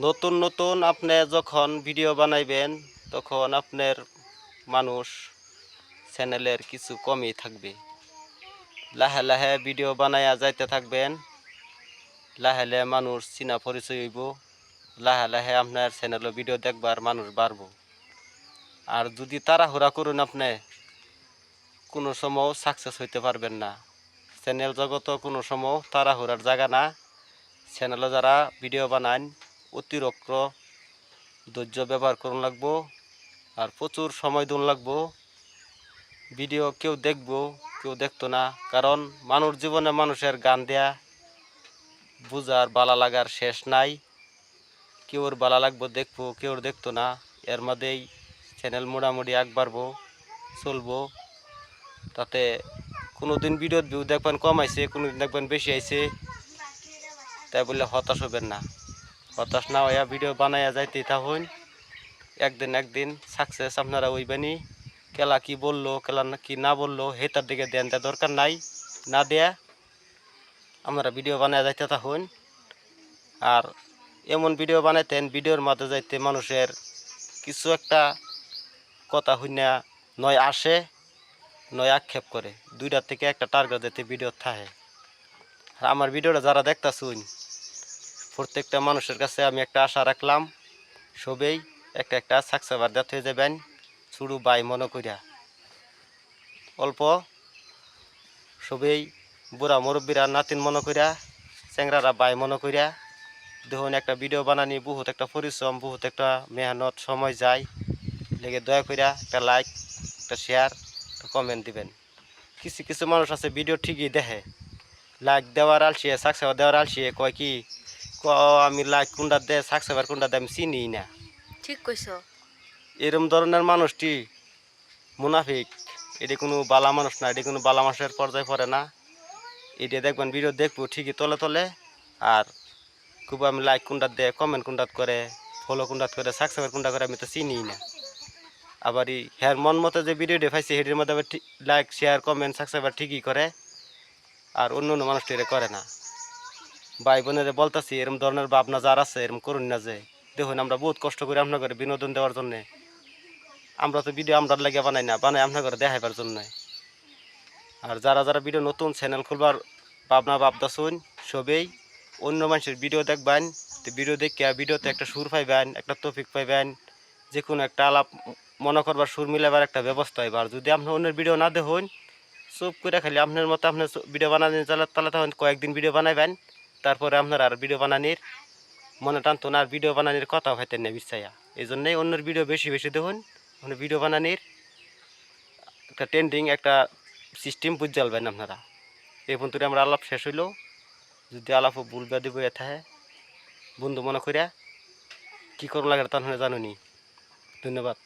নতুন নতুন আপনি যখন ভিডিও বানাইবেন, তখন আপনার মানুষ চ্যানেলের কিছু কমই থাকবে। লাহে লাহে ভিডিও বানাইয়া যাইতে থাকবেন, লাহে লাহে মানুষ চিনা পরিচয় হইব, লাহে লাহে আপনার চ্যানেলে ভিডিও দেখবার মানুষ বাড়ব। আর যদি তাড়াহুড়া করুন আপনি, কোনো সময় সাকসেস হইতে পারবেন না। চ্যানেল জগত কোনো সময় তাড়াহুড়ার জায়গা না। চ্যানেলে যারা ভিডিও বানান অতিরিক্ত ধৈর্য ব্যবহার করুন লাগবো, আর প্রচুর সময় দিন লাগবো। ভিডিও কেউ দেখব, কেউ দেখতো না, কারণ মানুষ জীবনে মানুষের গান দেয়া বুঝার বালা লাগার শেষ নাই। কেউর বালা লাগবো দেখব কেউ দেখতো না, এর মধ্যেই চ্যানেল মোটামুটি আগ বাড়বো, চলবো। তাতে কোনো দিন ভিডিওর ভিউ দেখবেন কম আইছে কোনো দিন দেখবেন বেশি আইছে, তাই বললে হতাশ হবেন না। হতাশ না হইয়া ভিডিও বানাইয়া যাইতে থাকুন। একদিন একদিন সাকসেস আপনারা ওইবানি কেলা কি বলল, কেলা কি না বলল, হেতার দিকে দেন দেওয়ার দরকার নাই, না দেয়া। আপনারা ভিডিও বানায় যাইতে থাকুন। আর এমন ভিডিও বানাইতেন ভিডিওর মাঝে যাইতে মানুষের কিছু একটা কথা শুনিয়া নয় আসে, নয় আক্ষেপ করে। দুইটার থেকে একটা টার্গেট দিতে ভিডিও থাকে। আর আমার ভিডিওটা যারা দেখতাছুন প্রত্যেকটা মানুষের কাছে আমি একটা আশা রাখলাম, সবেই একটা একটা সাকসেবার দেওয়া হয়ে যাবেন, শুরু বাই মনে করিয়া অল্প, সবেই বুড়া মুরব্বীরা, নাতিন মনে করিয়া চ্যাংরারা বাই মনে করিয়া দেখুন একটা ভিডিও বানানি, বহুত একটা পরিশ্রম, বহুত একটা মেহনত, সময় যায়। লেগে দয়া করিয়া একটা লাইক, একটা শেয়ার, একটা কমেন্ট দিবেন। কিছু কিছু মানুষ আছে, ভিডিও ঠিকই দেখে। লাইক দেওয়ার আলসিয়ে, সাকসেবার দেওয়ার আলসিয়ে, কয় কি ক আমি লাইক কোনটা দে সাকসেবার কোনটা দে আমি চিনি না। ঠিক কইছ। এরম ধরনের মানুষটি মুনাফিক। এটি কোনো বালা মানুষ না এটি কোনো বালা মানুষের পর্যায়ে পড়ে না। এটি দেখবেন ভিডিও দেখব ঠিকই তলে তলে। আর খুব আমি লাইক কোনটা দে কমেন্ট কোনটা করে ফলো কোনটা করে সাকসেবার কোনটা করে আমি তো চিনি না। আবার ই হ্যার মন মতো যে ভিডিও দেখাইছে সেটির মধ্যে আবার লাইক শেয়ার কমেন্ট সাকসেবার ঠিকই করে। আর অন্য অন্য মানুষটি এটা করে না। ভাই বোনের বলতেছি, এরম ধরনের ভাবনা যার আছে, এরম করুন না যে। দেখুন, আমরা বহুত কষ্ট করি আপনার বিনোদন দেওয়ার জন্যে। আমরা তো ভিডিও আমরা লাগে বানাই না, বানাই আপনার দেখাইবার জন্য। আর যারা যারা ভিডিও নতুন চ্যানেল খুলবার ভাবনা ভাবতেছুন, সবেই অন্য মানুষের ভিডিও দেখবেন, তো ভিডিও দেখে ভিডিওতে একটা সুর পাইবেন, একটা টপিক পাইবেন যে কোনো একটা আলাপ মনে করবার, সুর মিলাবার একটা ব্যবস্থা হইব। আর যদি আপনি অন্যের ভিডিও না দেখুন, চুপ করে খালি আপনার মতো আপনার ভিডিও বানানি চালা তাহলে তখন কয়েকদিন ভিডিও বানাইবেন। তারপরে আপনার আর ভিডিও বানানির মনে টানতো না, আর ভিডিও বানানির কথা হইতেন না বিশ্বাইয়া এই জন্যই অন্যের ভিডিও বেশি বেশি দেখুন। মানে ভিডিও বানানির একটা ট্রেন্ডিং একটা সিস্টেম বুঝ জ্বালবেন আপনারা। এই পর্যন্ত আমরা আলাপ শেষ হইল। যদি আলাপ ভুল বইয়ে থাকে, বন্ধু মনে করিয়া কী করব লাগে তাহলে জানুনি। ধন্যবাদ।